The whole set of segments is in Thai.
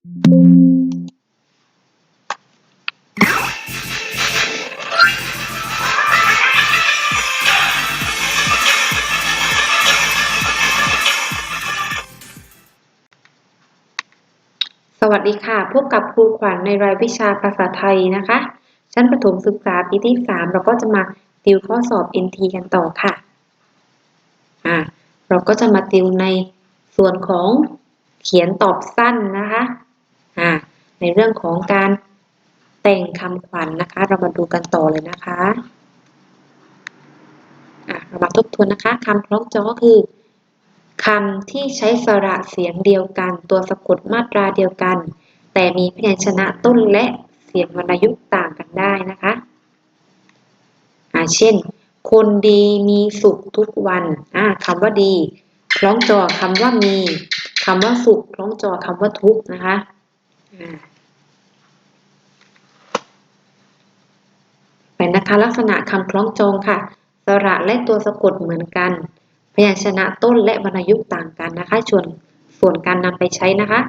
สวัสดีค่ะ พบกับครูขวัญในรายวิชาภาษาไทยนะคะ ชั้นประถมศึกษาปีที่ 3 เราก็จะมาติวข้อสอบ NT กันต่อค่ะ อ่า เราก็จะมาติวในส่วนของเขียนตอบสั้นนะคะ อ่าในเรื่องของการแต่งคำขวัญนนะคะ เรามาดูกันต่อเลยนะคะอ่าเรามาทบทวนนะคะคำคล้องจองก็คือคำที่ใช้สระเสียงเดียวกัน ตัวสะกดมาตราเดียวกัน แต่มีพยัญชนะต้นและเสียงวรรณยุกต์ต่างกันได้นะคะอ่าเช่น คนดีมีสุขทุกวันอ่าคำว่าดี คล้องจอคำว่ามีคำว่าสุขคล้องจอคำว่าทุกนะคะ ไปนะคะลักษณะคำคล้องจองค่ะ สระและตัวสะกดเหมือนกัน พยัญชนะต้นและวรรณยุกต์ต่างกันนะคะส่วนส่วนการนำไปใช้นะคะ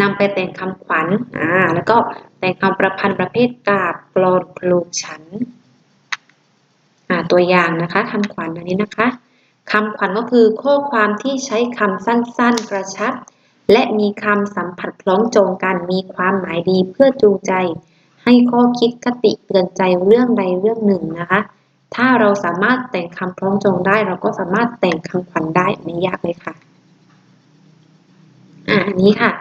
นำไปแต่งคำขวัญอ่าแล้วก็แต่งคำประพันธ์ประเภทกาบกลอนคลูฉันอ่าตัวอย่างนะคะคำขวัญอันนี้นะคะคำขวัญก็คือข้อความที่ใช้คำสั้นๆ กระชับ และมีคำสัมผัสคล้องจองกันมีความหมายดีเพื่อจูงใจ ให้ข้อคิดคติเตือนใจเรื่องใดเรื่องหนึ่งนะคะ ถ้าเราสามารถแต่งคำคล้องจองได้ เราก็สามารถแต่งคำขวัญได้ไม่ยากเลยค่ะอ่าอันนี้ค่ะ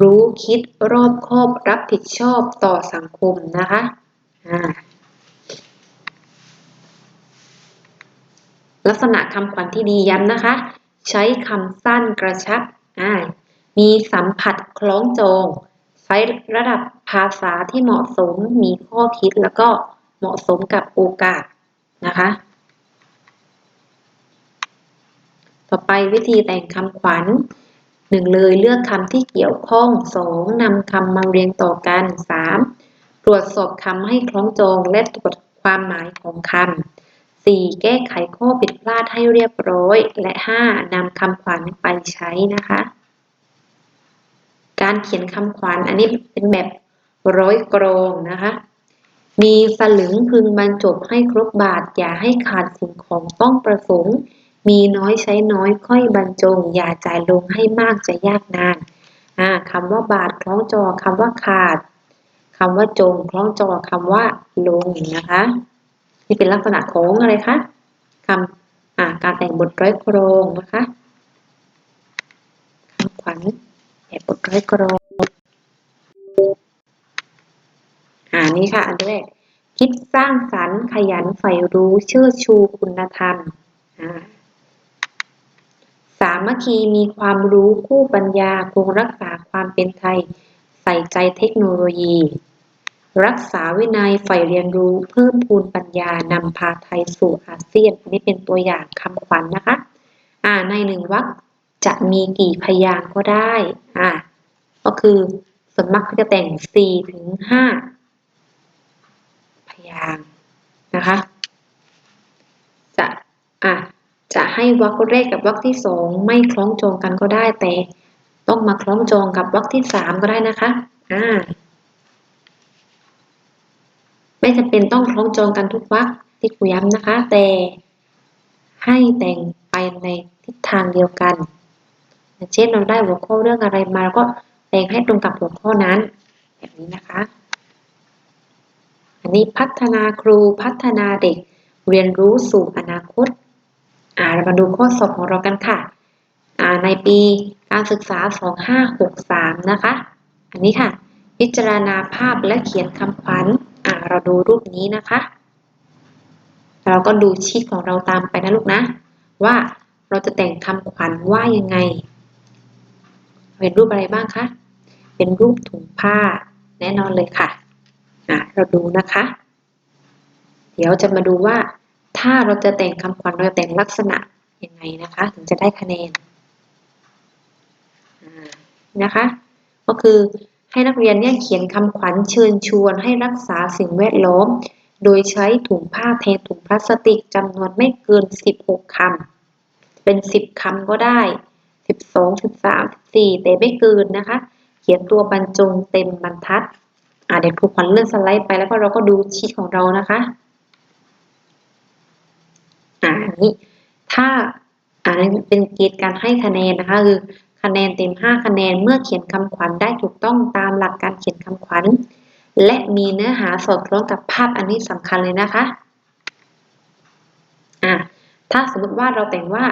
รู้คิดรอบคอบรับผิดชอบต่อสังคมนะคะอ่าลักษณะคำขวัญที่ดีย้ำนะคะ ใช้คำสั้นกระชับอ่า มีสัมผัสคล้องจอง ใช้ระดับภาษาที่เหมาะสม มีข้อคิดแล้วก็เหมาะสมกับโอกาสนะคะ ต่อไปวิธีแต่งคำขวัญหนึ่งเลยเลือกคำที่เกี่ยวข้องสองนำคำมาเรียงต่อกันสามตรวจสอบคำให้คล้องจองและตรวจความหมายของคำสี่แก้ไขข้อผิดพลาดให้เรียบร้อย และห้านำคำขวัญไปใช้นะคะ การเขียนคำขวัญ อันนี้เป็นแบบร้อยกรองนะคะ มีสลึงพึงบรรจบให้ครบบาท อย่าให้ขาดสิ่งของต้องประสงค์ มีน้อยใช้น้อยค่อยบรรจง อย่าจ่ายลงให้มากจะยากนานอ่าคำว่าบาทคล้องจอคำว่าขาดคำว่าจงคล้องจอคำว่าลงนะคะ นี่เป็นลักษณะของอะไรคะคำอ่าการแต่งบทร้อยกรองนะคะคำขวัญ แบบบทร้อยกรองอ่านี่ค่ะ อันแรก คิดสร้างสรรค์ขยันใฝ่รู้เชิดชูคุณธรรมอ่าสามัคคีมีความรู้คู่ปัญญาคงรักษาความเป็นไทย ใส่ใจเทคโนโลยี รักษาวินัยใฝ่เรียนรู้เพิ่มพูนปัญญานำพาไทยสู่อาเซียน อันนี้เป็นตัวอย่างคำขวัญนนะคะ อ่าในหนึ่งวรรค จะมีกี่พยางค์ก็ได้อ่าก็คือส่วนมากเขาจะแต่งสี่ถึงห้าพยางค์นะคะจะอะจะให้วรรคแรกกับวรรคที่สองไม่คล้องจองกันก็ได้แต่ต้องมาคล้องจองกับวรรคที่สามก็ได้นะคะอ่าไม่จำเป็นต้องคล้องจองกันทุกวรรคที่ครูย้ำนะคะ แต่ให้แต่งไปในทิศทางเดียวกัน เช่นเราได้หัวข้อเรื่องอะไรมาก็แต่งให้ตรงกับหัวข้อนั้น แบบนี้นะคะ อันนี้พัฒนาครูพัฒนาเด็กเรียนรู้สู่อนาคตอ่าเรามาดูข้อสอบของเรากันค่ะอ่าในปีการศึกษา 2563 นะคะ อันนี้ค่ะ พิจารณาภาพและเขียนคำขวัญอ่าเราดูรูปนี้นะคะ เราก็ดูชีตของเราตามไปนะลูกนะ ว่าเราจะแต่งคำขวัญว่ายังไง เป็นรูปอะไรบ้างคะ เป็นรูปถุงผ้าแน่นอนเลยค่ะะเราดูนะคะ เดี๋ยวจะมาดูว่า ถ้าเราจะแต่งคำขวัญเราจะแต่งลักษณะยังไงนะคะ ถึงจะได้คะแนนนะคะ ก็คือให้นักเรียนเนี่ยเขียนคำขวัญเชิญชวนให้รักษาสิ่งแวดล้อม โดยใช้ถุงผ้าแทนถุงพลาสติกจำนวนไม่เกิน 16คำเป็น 10คำก็ได้ 12 13 14แต่ไม่เกินนะคะ เขียนตัวบรรจงเต็มบรรทัด อ่าเดี๋ยวครูขวัญเลื่อนสไลด์ไปแล้วก็เราก็ดูชีทของเรานะคะอ่าอันนี้ถ้าอ่าเป็นเกณฑ์การให้คะแนนนะคะคือคะแนนเต็ม 5 คะแนนเมื่อเขียนคำขวัญได้ถูกต้องตามหลักการเขียนคำขวัญ และมีเนื้อหาสอดคล้องกับภาพอันนี้สำคัญเลยนะคะอ่าถ้าสมมติว่าเราแต่งว่า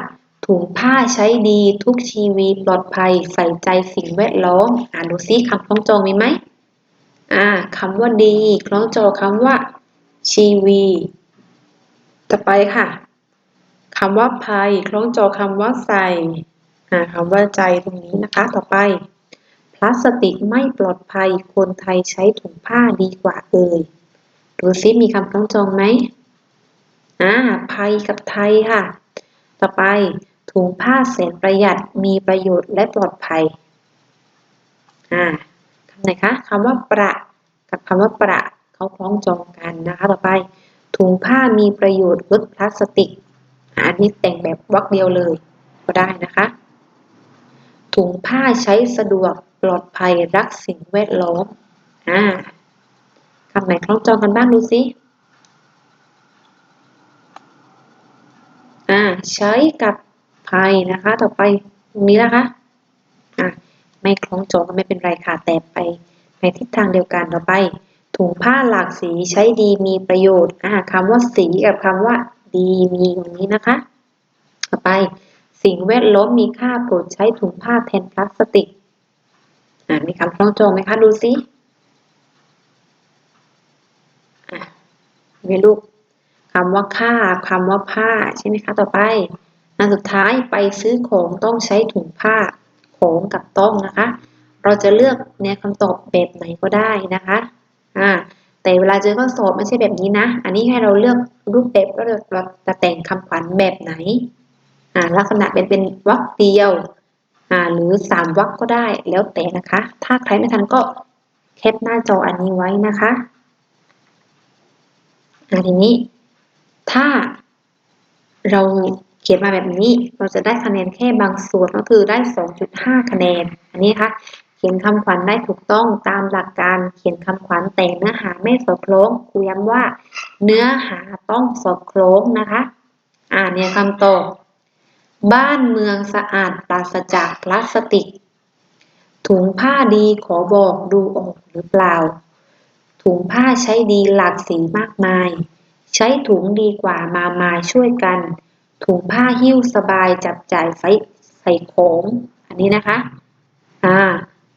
ถุงผ้าใช้ดีทุกชีวีปลอดภัยใส่ใจสิ่งแวดล้อม อ่านดูซิคำคล้องจองมีไหมอ่าคำว่าดีคล้องจองคำว่า ชีวี ต่อไปค่ะคำว่าภัยคล้องจองคำว่าใส่อ่าคำว่าใจตรงนี้นะคะต่อไป พลาสติกไม่ปลอดภัยคนไทยใช้ถุงผ้าดีกว่าเอ่ยดูซิมีคำคล้องจองไหมอ่าภัยกับไทยค่ะ ต่อไป ถุงผ้าแสนประหยัดมีประโยชน์และปลอดภัยอ่าคำไหนคะคำว่าประกับคำว่าประเขาคล้องจองกันนะคะ ต่อไป ถุงผ้ามีประโยชน์ลดพลาสติกอันนี้แต่งแบบวรรคเดียวเลยก็ได้นะคะ ถุงผ้าใช้สะดวกปลอดภัยรักสิ่งแวดล้อมอ่าคำไหนคล้องจองกันบ้างดูสิอ่าใช้กับ ภัยนะคะ ต่อไปตรงนี้นะคะอะไม่คล้องจองก็ไม่เป็นไรค่ะแต่ไปในทิศทางเดียวกันต่อไป ถุงผ้าหลากสีใช้ดีมีประโยชน์อ่าคำว่าสีกับคำว่า ดีมีอย่างนี้นะคะ ต่อไป สิ่งแวดล้อมมีค่าโปรดใช้ถุงผ้าแทนพลาสติกอ่ามีคำคล้องจองไหมคะดูสิอะมีลูกคำว่าค่าคำว่าผ้าใช่ไหมคะต่อไป อันสุดท้ายไปซื้อของต้องใช้ถุงผ้าของกับต้องนะคะ เราจะเลือกแนวคำตอบแบบไหนก็ได้นะคะอ่าแต่เวลาเจอข้อสอบไม่ใช่แบบนี้นะ อันนี้ให้เราเลือกรูปแบบว่าเราจะแต่งคำขวัญแบบไหนอ่าลักษณะเป็นเป็นวรรคเดียวอ่าหรือสามวรรคก็ได้แล้วแต่นะคะ ถ้าใครไม่ทันก็แคปหน้าจออันนี้ไว้นะคะอ่าทีนี้ถ้าเรา เขียนมาแบบนี้เราจะได้คะแนนแค่บางส่วนก็คือได้ 2.5 คะแนน อันนี้ค่ะเขียนคำขวัญได้ถูกต้องตามหลักการเขียนคำขวัญแต่เนื้อหาไม่สอดคล้องครูย้ำว่า เนื้อหาต้องสอดคล้องนะคะ อ่านเนี่ยคำตอบบ้านเมืองสะอาดปราศจากพลาสติก ถุงผ้าดีขอบอกดูออกหรือเปล่า ถุงผ้าใช้ดีหลากสีมากมาย ใช้ถุงดีกว่ามามาช่วยกัน ถุงผ้าหิ้วสบายจับจ่ายใส่ใส่ของอันนี้นะคะอ่า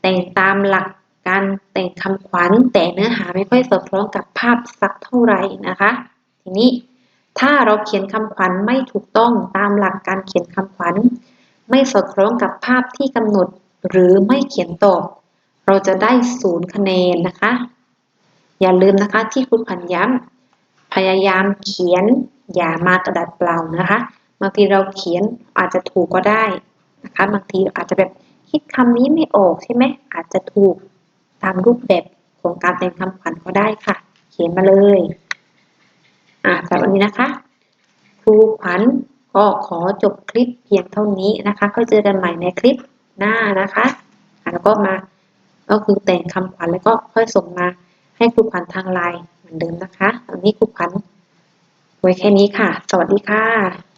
แต่งตามหลักการแต่งคำขวัญแต่เนื้อหาไม่ค่อยสอดคล้องกับภาพสักเท่าไหร่นะคะ ทีนี้ถ้าเราเขียนคำขวัญไม่ถูกต้องตามหลักการเขียนคำขวัญ ไม่สอดคล้องกับภาพที่กำหนด หรือไม่เขียนตอบ เราจะได้ศูนย์คะแนนนะคะ อย่าลืมนะคะที่คุณผันย้ำพยายามเขียน อย่ามากระดาษเปล่านะคะ บางทีเราเขียนอาจจะถูกก็ได้นะคะ บางทีอาจจะแบบคิดคำนี้ไม่ออกใช่ไหมอาจจะถูกตามรูปแบบของการแต่งคำขวัญก็ได้ค่ะ เขียนมาเลยอ่าสำหรับวันนี้นะคะ ครูขวัญก็ขอจบคลิปเพียงเท่านี้นะคะค่อยเจอกันใหม่ในคลิปหน้านะคะแล้วก็มาก็คือแต่งคำขวัญแล้วก็ค่อยส่งมาให้ครูขวัญทางไลน์เหมือนเดิมนะคะวันนี้ครูขวัญ ไว้แค่นี้ค่ะ สวัสดีค่ะ